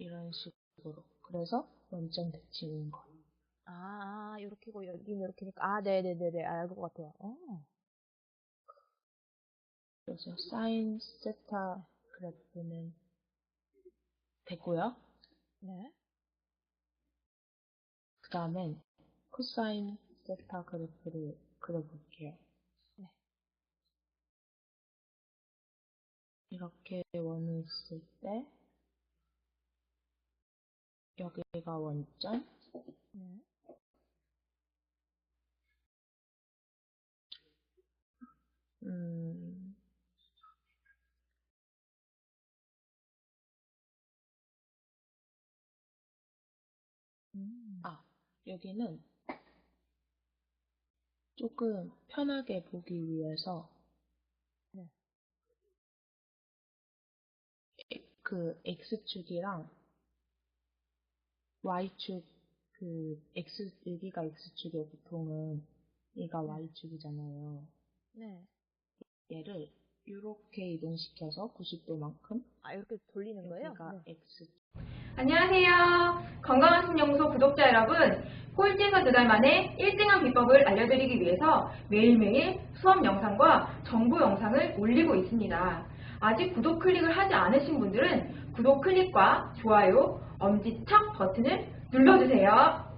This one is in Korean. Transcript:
이런 식으로. 그래서 원점 대칭인 거예요. 아, 아, 요렇게고 여기는 요렇게니까. 아, 네네네네. 알 것 같아요. 어. 그래서 사인 세타 그래프는 됐고요. 네. 그 다음엔 코사인 세타 그래프를 그려볼게요. 네. 이렇게 원을 있을 때 여기가 원점 네. 음, 음. 아, 여기는 조금 편하게 보기 위해서 네. 에- 그 X축이랑 Y축, 그 X, 여기가 X축의 보통은 얘가 Y축이잖아요. 네. 얘를 이렇게 이동시켜서 90도만큼 아, 이렇게 돌리는 거예요? 여기가 네. X 안녕하세요. 건강한 신연구소 구독자 여러분. 꼴찌에서 두달 만에 1등한 비법을 알려드리기 위해서 매일매일 수업 영상과 정보 영상을 올리고 있습니다. 아직 구독 클릭을 하지 않으신 분들은 구독 클릭과 좋아요, 엄지척 버튼을 눌러주세요.